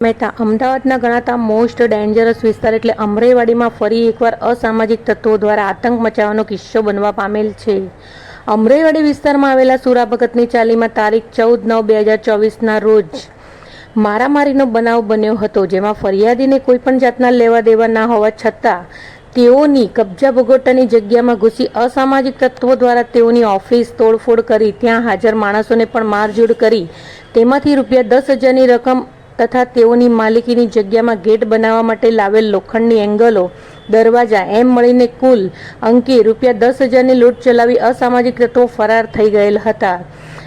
મહેતા, અમદાવાદના ગણાતા most dangerous વિસ્તાર એટલે અમરેવાડીમાં ફરી એકવાર અસામાજિક તત્વો દ્વારા આતંક મચાવવાનો કિસ્સો બનવા પામેલ છે. અમરેવાડી વિસ્તારમાં આવેલા સુરા ભગતની ચાલીમાં તારીખ ચૌદ નવ બે હજાર ચોવીસના રોજ મારામારીનો બનાવ બન્યો હતો, જેમાં ફરિયાદીને કોઈ પણ જાતના લેવા દેવા ના હોવા છતાં તેઓની કબજા ભોગવટાની જગ્યામાં ઘૂસી અસામાજિક તત્વો દ્વારા તેઓની ઓફિસ તોડફોડ કરી, ત્યાં હાજર માણસોને પણ મારઝૂડ કરી. તેમાંથી રૂપિયા દસ હજારની રકમ તથા તેઓની માલિકીની જગ્યામાં ગેટ બનાવવા માટે લાવેલ લોખંડની એંગલો, દરવાજા એમ મળીને કુલ અંકે રૂપિયા દસ હજારની લૂંટ ચલાવી અસામાજિક તત્વો ફરાર થઈ ગયેલ હતા.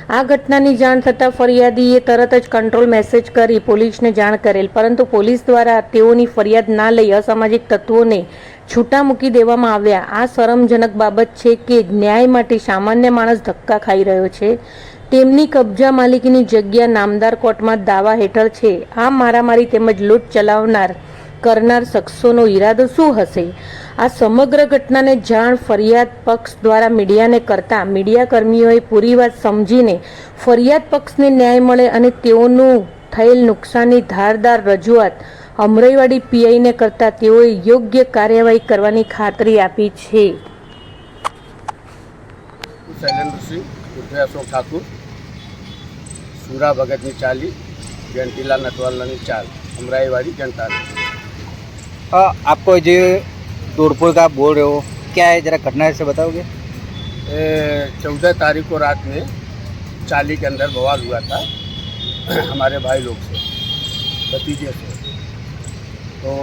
આ ઘટનાની જાણ થતાં ફરિયાદીએ તરત જ કંટ્રોલ મેસેજ કરી પોલીસને જાણ કરેલ, પરંતુ પોલીસ દ્વારા તેઓની ફરિયાદ ના લઈ અસામાજિક તત્વોને છૂટા મૂકી દેવામાં આવ્યા. આ શરમજનક બાબત છે કે ન્યાય માટે સામાન્ય માણસ ધક્કા ખાઈ રહ્યો છે. તેમની કબજા માલિકીની જગ્યા નામદાર કોર્ટમાં દાવા હેઠળ છે. આ મારામારી તેમજ લૂંટ ચલાવનાર કરનાર શખ્સોનો ઈરાદો શું હશે? આ સમગ્ર ઘટનાને જાણ ફરિયાદ પક્ષ દ્વારા મીડિયાને કરતા મીડિયા કર્મીઓએ પૂરી વાત સમજીને ફરિયાદ પક્ષને ન્યાય મળે અને તેઓનું થયેલ નુકસાનની ધારદાર રજૂઆત અમરાઈવાડી પીઆઈને કરતાં તેઓએ યોગ્ય કાર્યવાહી કરવાની ખાતરી આપી છે. સુરા ભગતની ચાલી જયંતીલાલ નટવાલાની ચાલ. અમરાઈવાડી જનતા आपको जो तोड़फोड़ का आप बोल रहे हो, क्या है? जरा घटना से बताओगे। चौदह तारीख को रात में चाली के अंदर बवाल हुआ था, हमारे भाई लोग से, भतीजे से। तो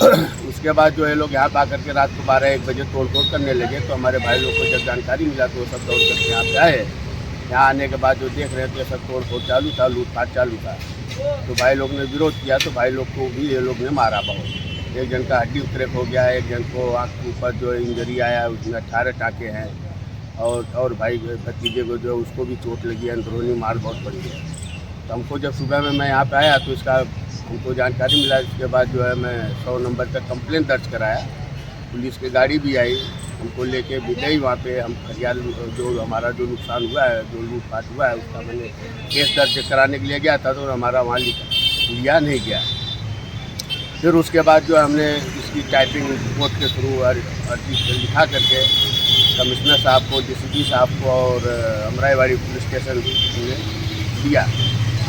उसके बाद जो है लोग यहाँ पर आकर के रात को बारह एक बजे तोड़ फोड़ करने लगे तो हमारे भाई लोग को जब जानकारी मिला तो वो सब दौड़ करके यहाँ पे आए। यहाँ आने के बाद जो देख रहे थे, सब तोड़ फोड़ चालू था, लूटपाट चालू था। तो भाई लोग ने विरोध किया तो भाई लोग को भी ये लोग ने मारा बहुत। एक जन का हड्डी उतरेक हो गया है, एक जन को आँख के ऊपर जो इंजरी आया है उसमें अठारह टाँके हैं और और भाई भतीजे को जो उसको भी चोट लगी है, अंदरूनी मार बहुत पड़ी है। तो हमको जब सुबह में मैं यहाँ पे आया तो इसका हमको जानकारी मिला, इसके बाद जो है, मैं सौ नंबर पर कंप्लेन दर्ज कराया। पुलिस की गाड़ी भी आई, हमको लेके भी गई वहाँ पे, हम खरियाल, जो हमारा जो नुकसान हुआ है, जो लूटपाट हुआ है, उसका मैंने केस दर्ज कराने के लिए गया था तो हमारा वहाँ लिया नहीं गया। फिर उसके बाद जो हमने इसकी टाइपिंग कोर्ट के थ्रू अर्जी लिखा करके कमिश्नर साहब को डीसीपी साहब को और अमराईवाड़ी पुलिस स्टेशन ने दिया।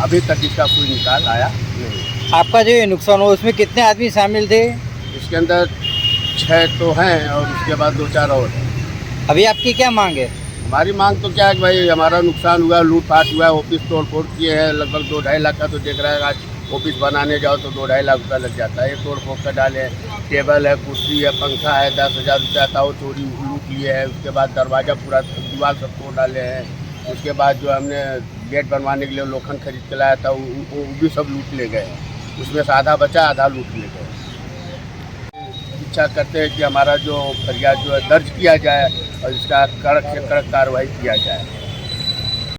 अभी तक इसका कोई निकाल आया नहीं। आपका जो ये नुकसान हुआ उसमें कितने आदमी शामिल थे? इसके अंदर छः तो हैं और उसके बाद दो चार और हैं। अभी आपकी क्या मांग है? हमारी मांग तो क्या है कि भाई हमारा नुकसान हुआ लूटपाट हुआ ऑफ़िस तोड़ फोड़ किए हैं लगभग दो ढाई लाख का तो देख रहा है आज ऑफ़िस बनाने जाओ तो दो ढाई लाख रुपया लग जाता है। ये तोड़ फोड़ कर डाले, टेबल है, कुर्सी है, पंखा है, दस हज़ार रुपया था वो चोरी लूट लिए है, उसके बाद दरवाज़ा पूरा, दीवार सब तोड़ डाले हैं। उसके बाद जो हमने गेट बनवाने के लिए लोखन खरीद के लाया था वो भी सब लूट ले गए। उसमें से आधा बचा, आधा लूट ले गए। इच्छा करते हैं कि हमारा जो फरियाद जो है, दर्ज किया जाए और इसका कड़क से कड़क कार्रवाई किया जाए।